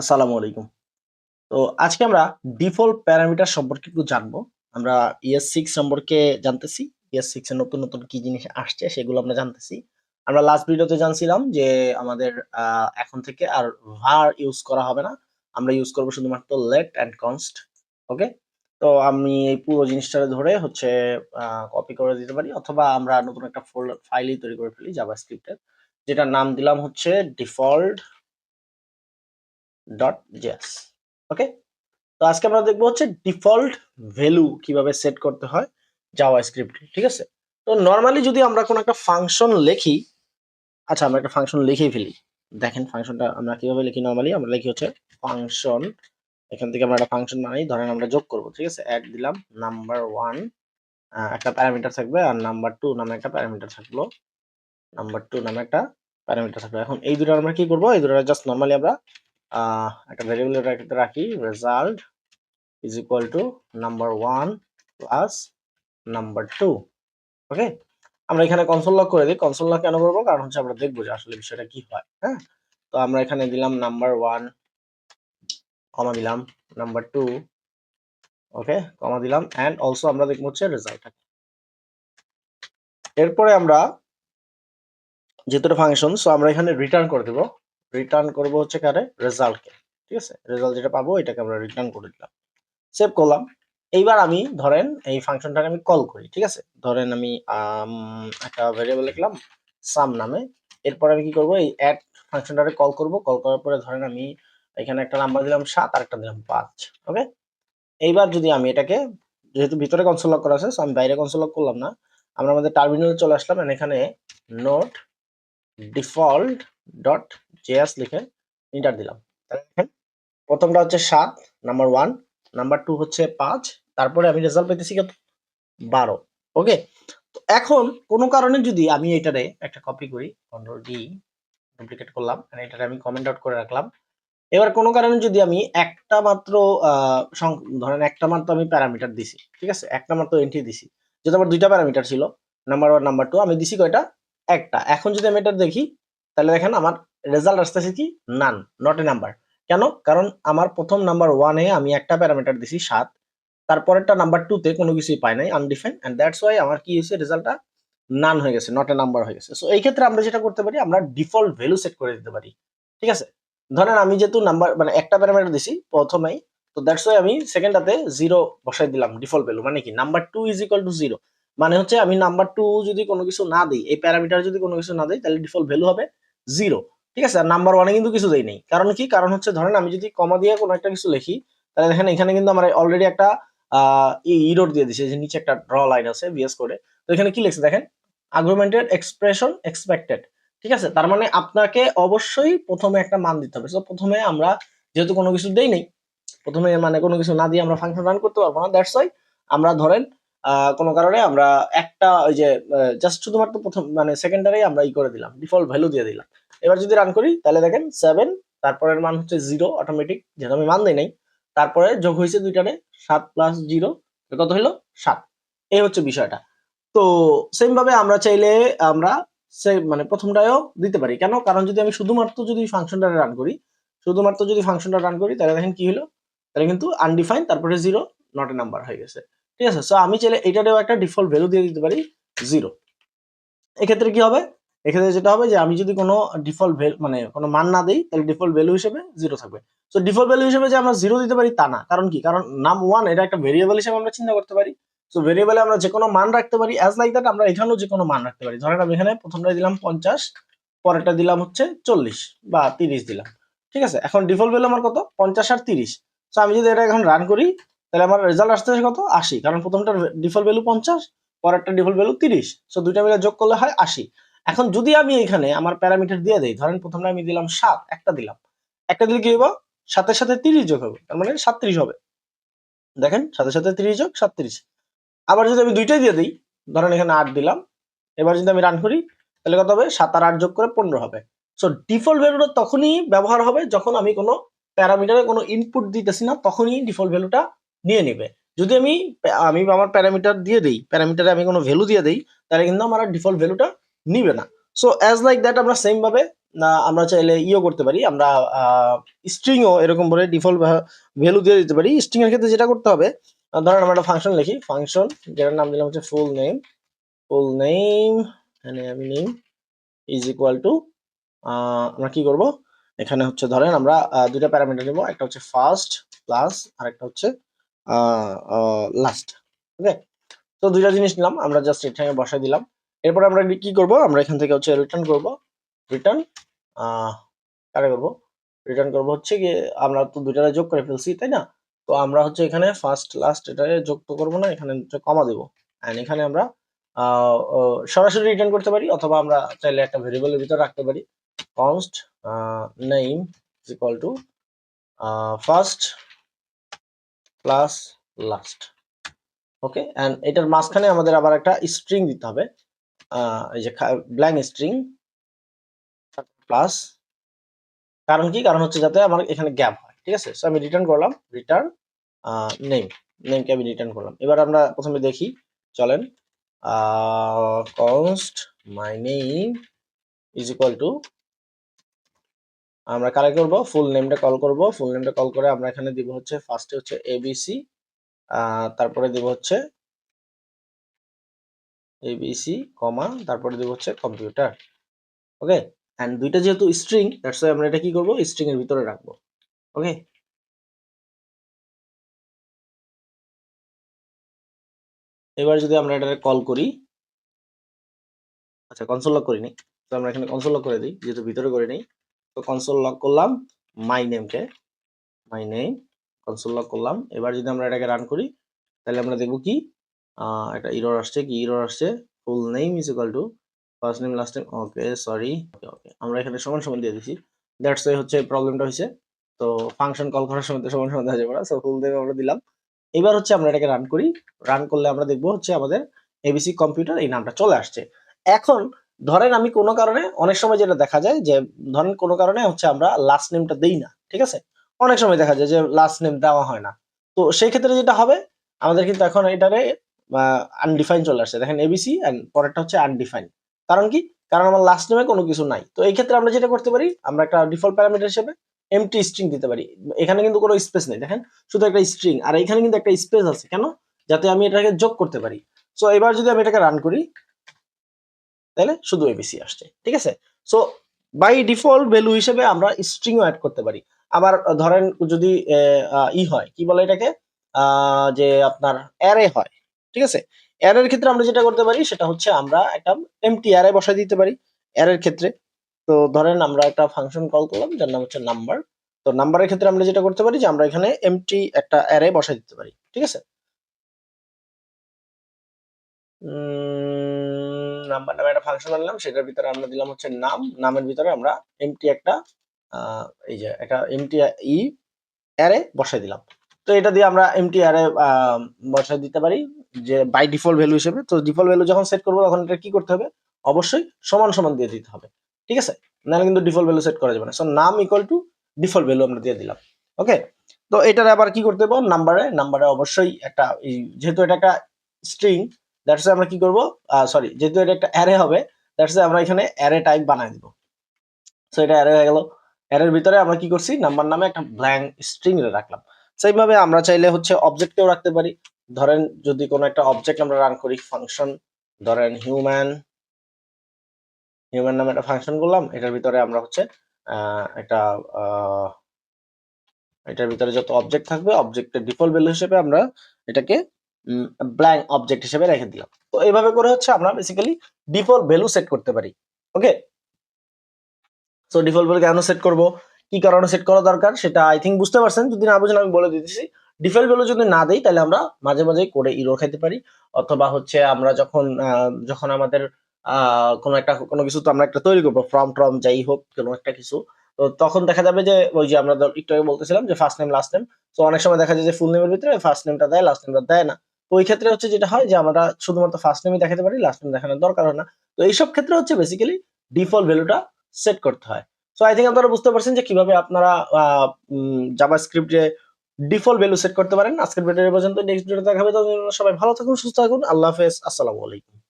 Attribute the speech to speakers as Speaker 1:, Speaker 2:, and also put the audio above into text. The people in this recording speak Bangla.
Speaker 1: আসসালামু আলাইকুম। তো আজকে আমরা ডিফল্ট প্যারামিটার সম্পর্কে একটু জানব। আমরা ইয়ার সিক্স সম্পর্কে জানতেছি। ES6 এ নতুন, নতুন কি জিনিস আসছে সেগুলো আমরা জানতেছি। আমরা লাস্ট ভিডিওতে জানছিলাম যে আমাদের এখন থেকে আর var ইউজ করা হবে না। আমরা ইউজ করব শুধুমাত্র লেট and কনস্ট ওকে? তো আমি এই পুরো জিনিসটা ধরে হচ্ছে কপি করে দিতে পারি অথবা আমরা নতুন একটা ফোল্ডার ফাইলই তৈরি করে ফেলি জাভাস্ক্রিপ্ট এর। যেটার নাম দিলাম হচ্ছে ডিফল্ট ডট জেস ওকে? তো আজকে আমরা দেখব হচ্ছে ডিফল্ট ভ্যালু কীভাবে সেট করতে হয় জাভাস্ক্রিপ্ট এ, ঠিক আছে? তো নর্মালি যদি আমরা কোনো একটা ফাংশন লিখি, আচ্ছা আমরা একটা ফাংশন লিখেই ফেলি। দেখেন ফাংশনটা আমরা কীভাবে লিখি নর্মালি আমরা লিখি হচ্ছে ফাংশন এখান থেকে আমরা একটা ফাংশন বানাই ধরেন আমরা যোগ করব ঠিক আছে? এড দিলাম নাম্বার ওয়ান একটা প্যারামিটার থাকবে আর নাম্বার টু নামে একটা প্যারামিটার থাকল। নাম্বার টু নামে একটা প্যারামিটার থাকবে। এখন এই দুটো আমরা কি করব এই দুটো জাস্ট নর্মালি আমরা একটা ভেরিয়েবল রাখি result is equal to number 1 plus number 2 okay? আমরা এখানে কনসোল লক করে দেই। কনসোল লক কেন করব? কারণ হচ্ছে আমরা দেখব যে আসলে বিষয়টা কি হয়, হ্যাঁ? তো আমরা এখানে দিলাম নাম্বার 1 কমা দিলাম নাম্বার 2 ওকে? কমা দিলাম এন্ড অলসো আমরা দেখব হচ্ছে রেজাল্টটা কি। এরপরে আমরা যেহেতু ফাংশন সো আমরা এখানে রিটার্ন করে দেব। রিটার্ন করব হচ্ছে কারে? রেজাল্টকে। ঠিক আছে? রেজাল্ট যেটা পাবো এটাকে আমরা রিটার্ন করে দিলাম। সেভ করলাম। এইবার আমি ধরেন এই ফাংশনটাকে আমি কল করি। ঠিক আছে? ধরেন আমি একটা ভেরিয়েবল লিখলাম সাম নামে। এরপরে আমি কি করব? এই এড ফাংশনটাকে কল করব। কল করার পরে ধরেন আমি এখানে একটা নাম্বার দিলাম 7 আর একটা দিলাম 5 ওকে? এইবার যদি আমি এটাকে, যেহেতু ভিতরে কনসোল লক করা আছে সো আমি বাইরে কনসোল লক করলাম না। আমরা আমাদের টার্মিনালে চলে আসলাম এখানে node default dot J S লিখে এন্টার দিলাম। দেখেন, প্রথমটা হচ্ছে সাত নাম্বার ওয়ান নাম্বার টু হচ্ছে পাঁচ, তারপরে আমি রেজাল্ট পেতেছি কত? 12 ওকে? তো এখন কোন কারণে যদি আমি এটারে একটা কপি করি কন্ট্রোল ডি ডুপ্লিকেট করলাম এন্ড এটারে আমি কমেন্ট আউট করে রাখলাম। এবার কোনো কারণে যদি আমি একটা মাত্র ধরেন একটা মাত্র আমি প্যারামিটার দিছি। ঠিক আছে? একটা মাত্র এন্ট্রি দিছি। যেহেতু আমার দুইটা প্যারামিটার ছিল। নাম্বার ওয়ান নাম্বার টু আমি দিছি কয়টা? একটা। এখন যদি আমি এটা দেখি, তাহলে দেখেন আমার রেজাল্ট আসতেছে কি? NaN, not a number. কেন? কারণ আমার প্রথম নাম্বার ওয়ানে আমি একটা প্যারামিটার দিছি সাত তারপরেরটা নাম্বার 2 তে কোনো কিছুই পাই নাই আনডিফাইন্ড অ্যান্ড দ্যাটস ওয়াই আমার কি হইছে রেজাল্টটা নান হয়ে গেছে, নট এ নাম্বার হয়ে গেছে। সো এই ক্ষেত্রে আমরা যেটা করতে পারি আমরা ডিফল্ট ভ্যালু সেট করে দিতে পারি। ঠিক আছে? ধরেন আমি যেহেতু নাম্বার মানে একটা প্যারামিটার দিছি প্রথমেই তো দ্যাটস ওয়াই আমি সেকেন্ডটাতে জিরো বসাই দিলাম ডিফল্ট ভ্যালু মানে কি? Number two is equal to zero মানে হচ্ছে আমি নাম্বার টু যদি কোনো কিছু না দেই, এই প্যারামিটার যদি কোনো কিছু না দেই তাহলে ডিফল্ট ভ্যালু হবে 0 ঠিক আছে? আর নাম্বার 1 এ কিন্তু কিছু দেই নাই। কারণ কি? কারণ হচ্ছে, ধরেন আমি যদি কমা দিয়ে কোনো একটা কিছু লিখি, তাহলে দেখেন এখানে কিন্তু আমার অলরেডি একটা আ ই দিয়ে দিছে যে নিচে একটা ড্র লাইন আছে ভিএস কোডে। তো এখানে কি লিখছে দেখেন? আর্গুমেন্টেড এক্সপ্রেশন এক্সপেক্টেড ঠিক আছে? তার মানে আপনাকে অবশ্যই প্রথমে একটা মান দিতে হবে। প্রথমে আমরা যেহেতু কোনো কিছু দেই নেই, প্রথমে মানে কোনো কিছু না দিয়ে আমরা ফাংশন রান করতে পারব না। দ্যাটস ওয়াই আমরা ধরেন কোনো কারণে আমরা একটা ওই যে জাস্ট শুধুমাত্র প্রথম মানে সেকেন্ডারেই আমরা ই করে দিলাম। ডিফল্ট ভ্যালু দিয়ে দিলাম। এবার যদি রান করি তাহলে দেখেন সেভেন তারপরের মান হচ্ছে জিরো অটোমেটিক যেহেতু আমি মান দেই নাই। তারপরে যোগ হয়েছে দুইটারে সাত প্লাস জিরো কত হইল? সাত এই হচ্ছে বিষয়টা। তো সেম ভাবে আমরা চাইলে আমরা মানে প্রথমটাও দিতে পারি। কেন? কারণ যদি আমি শুধুমাত্র যদি ফাংশনটা রান করি, শুধুমাত্র যদি ফাংশনটা রান করি তাহলে দেখেন কি হলো? তাহলে কিন্তু আনডিফাইন তারপরে জিরো নট এ নাম্বার হয়ে গেছে। ঠিক আছে? সো আমি চাইলে এটারেও একটা ডিফল্ট ভ্যালু দিয়ে দিতে পারি জিরো এক্ষেত্রে কি হবে? এক্ষেত্রে যেটা হবে যে আমি যদি কোনো ডিফল্ট ভ্যালু মানে কোনো মান না দিই, তাহলে ডিফল্ট ভ্যালু হিসেবে জিরো থাকবে। সো ডিফল্ট ভ্যালু হিসেবে যে আমরা জিরো দিতে পারি তা না। কারণ কি? কারণ নাম ওয়ান এটা একটা ভেরিয়েবল হিসেবে আমরা চিন্তা করতে পারি। সো ভেরিয়েবলে আমরা যেকোনো মান রাখতে পারি অ্যাজ লাইক দ্যাট আমরা এখানেও যেকোনো মান রাখতে পারি। ধরেন আমি এখানে প্রথমটা দিলাম 50 পরেরটা দিলাম হচ্ছে 40 বা 30 দিলাম। ঠিক আছে? এখন ডিফল্ট ভ্যালু আমার কত? 50 আর 30 সো আমি যদি এটা এখন রান করি, তাহলে আমার রেজাল্ট আসতেছে কত? 80 কারণ প্রথমটার ডিফল্ট ভ্যালু 50 পরেরটা ডিফল্ট ভ্যালু 30 সো দুইটা মিলে যোগ করলে হয় 80 এখন যদি আমি এখানে আমার প্যারামিটার দিয়ে দেই, ধরেন প্রথমটা আমি দিলাম সাত, একটা দিলাম। একটা দিলে কি হইব? 7 এর সাথে 30 যোগ হবে। তার মানে 37 হবে। দেখেন 7 এর সাথে 30 যোগ 37 আবার যদি আমি দুইটাই দিয়ে দিই, ধরেন এখানে আট দিলাম। এবার যদি আমি রান করি, তাহলে কত হবে? সাত আর আট যোগ করে 15 হবে। সো ডিফল্ট ভ্যালুটা তখনই ব্যবহার হবে যখন আমি কোনো প্যারামিটারে কোনো ইনপুট দিতেছি না, তখনই ডিফল্ট ভ্যালুটা নিয়ে নেবে যদি আমি আমি আমার প্যারামিটার দিয়ে দিই, প্যারামিটারে আমি কোনো ভ্যালু দিয়ে দিই, তাহলে কিন্তু আমার ডিফল্ট ভ্যালুটা নিবে না। সো অ্যাজ লাইক দ্যাট আমরা সেম ভাবে না আমরা চাইলে ইও করতে পারি, আমরা স্ট্রিংও এরকম বলে ডিফল্ট ভ্যালু দিয়ে দিতে পারি। স্ট্রিং এর ক্ষেত্রে যেটা করতে হবে ধরেন আমরা একটা ফাংশন লিখি ফাংশন যেটার নাম দিলাম হচ্ছে ফুল নেম ফুল নেম এখানে আমি নেম ইজ ইকুয়াল টু আমরা কি করব? এখানে হচ্ছে ধরেন আমরা দুইটা প্যারামিটার নেব, একটা হচ্ছে ফার্স্ট প্লাস আর একটা হচ্ছে লাস্ট ওকে তো দুইটা জিনিস নিলাম, আমরা জাস্ট এখানে বসাই দিলাম। এরপর আমরা কি করব? আমরা এখান থেকে হচ্ছে রিটার্ন করব। রিটার্ন কারে করব? রিটার্ন করব হচ্ছে কি আমরা তো দুইটারে যোগ করে ফেলছি তাই না? তো আমরা হচ্ছে এখানে ফার্স্ট লাস্ট এটারে যোগ তো করব না এখানে কমা দেবো। এন্ড এখানে আমরা সরাসরি রিটার্ন করতে পারি অথবা আমরা চাইলে একটা ভেরিয়েবলের ভিতর রাখতে পারি। const uh, name is equal first plus last okay and এটার মাঝখানে আমাদের আবার একটা স্ট্রিং দিতে হবে। এই যে ব্ল্যাঙ্ক স্ট্রিং প্লাস কারণ কি? কারণ হচ্ছে যাতে আমার এখানে গ্যাপ হয়, ঠিক আছে? আমি রিটার্ন করলাম রিটার্ন নেম নেমকে আমি রিটার্ন করলাম। এবার আমরা প্রথমে দেখি, চলেন const my name is equal to আমরা কারে করব? ফুল নেমটা কল করব। ফুল নেমটা কল করে আমরা এখানে দিব হচ্ছে ফার্স্টে হচ্ছে এবিসি তারপরে দিব হচ্ছে এবিসি কমা তারপরে দিব হচ্ছে কম্পিউটার ওকে এন্ড দুইটা যেহেতু স্ট্রিং দ্যাটস আমরা এটা কি করব? স্ট্রিং এর ভিতরে রাখব। ওকে এবার যদি আমরা এটা কল করি আচ্ছা কনসোল লক করি নি তো আমরা এখানে কনসোল লক করে দিই, যেহেতু ভিতরে করে নেই। তো কনসোল লক করলাম মাই নেমকে মাই নেম কনসোল লক করলাম। এবার যদি আমরা এটাকে রান করি, তাহলে আমরা দেখব কি? একটা ইরর আসছে কি? ইরর আসছে full name is equal to first name last name okay sorry okay okay আমরা এখানে সমান সমান দিয়ে দিচ্ছি দ্যাটস ওয়াই হচ্ছে প্রবলেমটা হয়েছে। তো ফাংশন কল করার সময় তো সমান সমান দেওয়া যাবে সো ফুল নেম আমরা দিলাম। এবার হচ্ছে আমরা এটাকে রান করি। রান করলে আমরা দেখব হচ্ছে আমাদের এবিসি কম্পিউটার এই নামটা চলে আসছে। এখন ধরেন আমি কোনো কারণে অনেক সময় যেটা দেখা যায় যে, ধরেন কোনো কারণে হচ্ছে আমরা লাস্ট নেমটা দেই না, ঠিক আছে? অনেক সময় দেখা যায় যে লাস্ট নেম দেওয়া হয় না। তো সেই ক্ষেত্রে যেটা হবে, আমাদের কিন্তু এখন এটারে আনডিফাইন চলে আসছে। দেখেন এবিসি এন্ড পরেরটা হচ্ছে আনডিফাইন কারণ কি? কারণ আমার লাস্ট নেমে কোনো কিছু নাই। তো এই ক্ষেত্রে আমরা যেটা করতে পারি, আমরা একটা ডিফল্ট প্যারামিটার হিসেবে এমটি স্ট্রিং দিতে পারি। এখানে কিন্তু কোনো স্পেস নেই, দেখেন? শুধু একটা স্ট্রিং আর এখানে কিন্তু একটা স্পেস আছে। কেন? যাতে আমি এটাকে যোগ করতে পারি। সো এবার যদি আমি এটাকে রান করি, তাহলে শুধু এবিসি আসছে। ঠিক আছে? সো বাই ডিফল্ট ভ্যালু হিসেবে আমরা স্ট্রিংও অ্যাড করতে পারি। আবার, ধরেন যদি ই হয়, কি বলে এটাকে? যে আপনার অ্যারে হয়। ঠিক আছে? অ্যারের ক্ষেত্রে আমরা যেটা করতে পারি সেটা হচ্ছে আমরা একটা এমটি অ্যারে বসাই দিতে পারি অ্যারের ক্ষেত্রে। তো ধরেন আমরা একটা ফাংশন কল করলাম, যার নাম হচ্ছে নাম্বার তো নাম্বারের ক্ষেত্রে আমরা যেটা করতে পারি যে আমরা এখানে এমটি একটা অ্যারে বসাই দিতে পারি, ঠিক আছে? নাম্বার নামে একটা ফাংশন আনলাম সেটার ভিতরে আমরা দিলাম হচ্ছে নাম নামের ভিতরে আমরা এমটি একটা এই যে একটা এমটি ই অ্যারে বসাই দিলাম। তো এটা দিয়ে আমরা এমটি অ্যারে বসাই দিতে পারি। যে বাই ডিফল্ট ভ্যালু হিসেবে, তো ডিফল্ট ভ্যালু যখন সেট করব তখন এটা কি করতে হবে? অবশ্যই সমান সমান দিয়ে দিতে হবে। ঠিক আছে? নাহলে কিন্তু ডিফল্ট ভ্যালু সেট করা যাবে না। সো নাম ইকুয়াল টু ডিফল্ট ভ্যালু আমরা দিয়ে দিলাম। ওকে তো এটার আবার কি করতে হবে নাম্বারে নাম্বারে অবশ্যই একটা যেহেতু এটা একটা স্ট্রিং দ্যাটস আমরা কি করব? সরি যেহেতু এটা একটা অ্যারে হবে দ্যাটস আমরা এখানে অ্যারে টাইপ বানাই দিব। সো এটা অ্যারে হয়ে গেল। অ্যারের ভিতরে আমরা কি করছি? নাম্বার নামে একটা ব্ল্যাঙ্ক স্ট্রিং রাখলাম। সেইভাবে আমরা চাইলে হচ্ছে অবজেক্টেও রাখতে পারি। ধরেন যদি কোনো একটা অবজেক্ট আমরা রান করি ফাংশন ধরেন হিউম্যান হিউম্যান নামে একটা ফাংশন করলাম, এটার ভিতরে আমরা হচ্ছে একটা এটার ভিতরে যত অবজেক্ট থাকবে অবজেক্টের ডিফল্ট ভ্যালু হিসেবে আমরা এটাকে ব্ল্যাঙ্ক অবজেক্ট হিসেবে রেখে দিলাম। তো এইভাবে করে হচ্ছে আমরা বেসিক্যালি ডিফল্ট ভ্যালু সেট করতে পারি ওকে সো ডিফল্ট ভ্যালু কেন সেট করব? কি কারণে সেট করা দরকার? সেটা আই থিঙ্ক বুঝতে পারছেন, যদি না বুঝেন আমি বলে দিতেছি। ডিফল্ট ভ্যালু যদি না দেই, তাহলে আমরা মাঝে মাঝে করে ইরো খাইতে পারি। অথবা হচ্ছে আমরা যখন যখন আমাদের কোনো একটা, কোনো কিছু তো আমরা একটা তৈরি করব ফর্ম ট্রম যাই হোক, কোনো একটা কিছু। তো তখন দেখা যাবে যে, ওই যে আমরা একটু আগে বলতেছিলাম যে ফার্স্ট নেম লাস্ট নেম তো অনেক সময় দেখা যায় যে ফুল নেমের ভিতরে ফার্স্ট নেমটা দেয় লাস্ট নেমটা দেয় না। তো ওই ক্ষেত্রে হচ্ছে যেটা হয় যে আমরা শুধুমাত্র ফার্স্ট নেমই দেখাতে পারি লাস্ট নেম দেখানোর দরকার হয় না। তো এইসব ক্ষেত্রে হচ্ছে বেসিক্যালি ডিফল্ট ভ্যালুটা সেট করতে হয়। সো আই থিঙ্ক আপনারা বুঝতে পারছেন যে কীভাবে আপনারা জাভা স্ক্রিপ্টে ডিফল্ট ভ্যালু সেট করতে পারেন। আজকের ভিডিও পর্যন্ত নেক্সট ভিডিওতে দেখা হবে সবাই ভালো থাকুন, সুস্থ থাকুন। আল্লাহ হাফেজ। আসসালামু আলাইকুম।